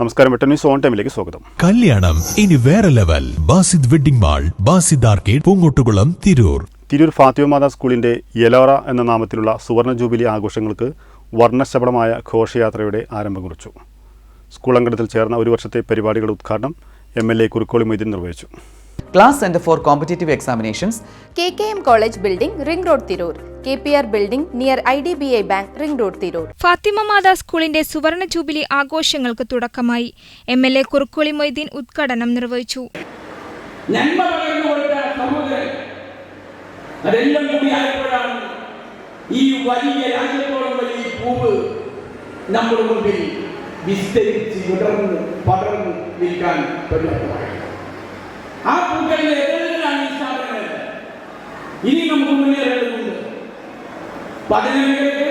നമസ്കാരം Vettan news on ടൈമിലേക്ക് സ്വാഗതം. കല്യാണം ഇനി വേറെ level. Basith wedding mall Basith arcade Poongottukulam Tirur. Tirur Fatima Matha സ്കൂളിന്റെ യെലോറ എന്ന നാമത്തിലുള്ള സുവർണ ജൂബിലി ആഘോഷങ്ങൾക്ക് വർണശബളമായ ഘോഷയാത്രയുടെ ആരംഭം കുറിച്ചു. സ്കൂൾ അംഗത്തിൽ ചേർന്ന ഒരു വർഷത്തെ പരിപാടികളുടെ ഉദ്ഘാടനം M L A Kurukkoli Moideen നിർവഹിച്ചു. Class college building ring road Tirur. K P R building near I D B I bank ring road Tirur. Fatima Matha സ്കൂളിന്റെ സുവർണ ജൂബിലി ആഘോഷങ്ങൾക്ക് തുടക്കമായി. M L A Kurukkoli Moideen ഉദ്ഘാടനം നിർവഹിച്ചു. നന്മ അതെല്ലാം കൂടിയായപ്പോഴാണ് ഈ വലിയ രാജ്യത്തോളം വലിയ പൂവ് നമ്മുടെ മുമ്പിൽ വിസ്തരിച്ച് വിടർന്ന് പടർന്ന് നിൽക്കാൻ പര്യാപ്തമായി மூன்று முன்னேறுகிறது உண்டு படுகர்களுக்கு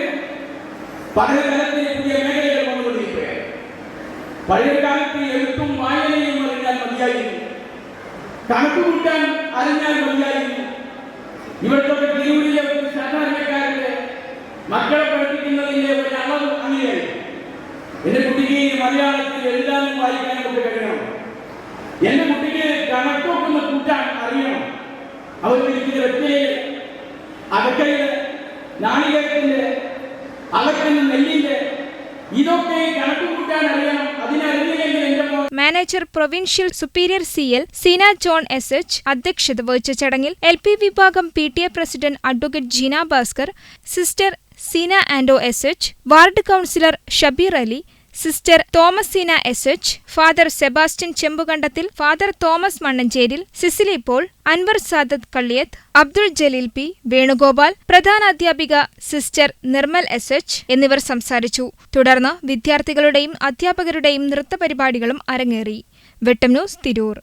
படுகர்களுக்கு இந்திய மேலையில் கொண்டு வந்திருக்கிறேன். பழைய காலத்தில் எழுத்தும் வாயிலையும் அறிஞர் மதியாகி கணக்கு விட்டான் அறிஞர் மதியாகி இவற்றோட தீவிரிலே ஒரு சட்டாரிக்காரர்கள் மக்களை படிப்பிக்கின்றதிலே ஒரு அளவு அணியை என்ன குட்டிக்கு என்ன അകക്കയിൽ നാളികേരത്തിന്റെ അകക്കുന്ന നെല്ലിന്റെ ഇതൊക്കെ കണക്ക് കൂട്ടാൻ അറിയണം അതിനറിയില്ലെങ്കിൽ എന്റെ manager provincial superior C L Seena John S H അധ്യക്ഷത വഹിച്ച ചടങ്ങിൽ എൽ പി വിഭാഗം P T A president advocate Jeena Bhaskar sister Seena Ando S H ward councillor Shabeer Ali sister Thomasina S H father Sebastian Chempukandathil father Thomas Mannancheril Cicily Paul Anwar Sadath Kalliyath Abdul Jaleel P Venugopal പ്രധാനാധ്യാപിക sister Nirmal S H എന്നിവർ സംസാരിച്ചു. തുടർന്ന് വിദ്യാർത്ഥികളുടെയും അധ്യാപകരുടെയും നൃത്തപരിപാടികളും അരങ്ങേറി. Vettam news Tirur.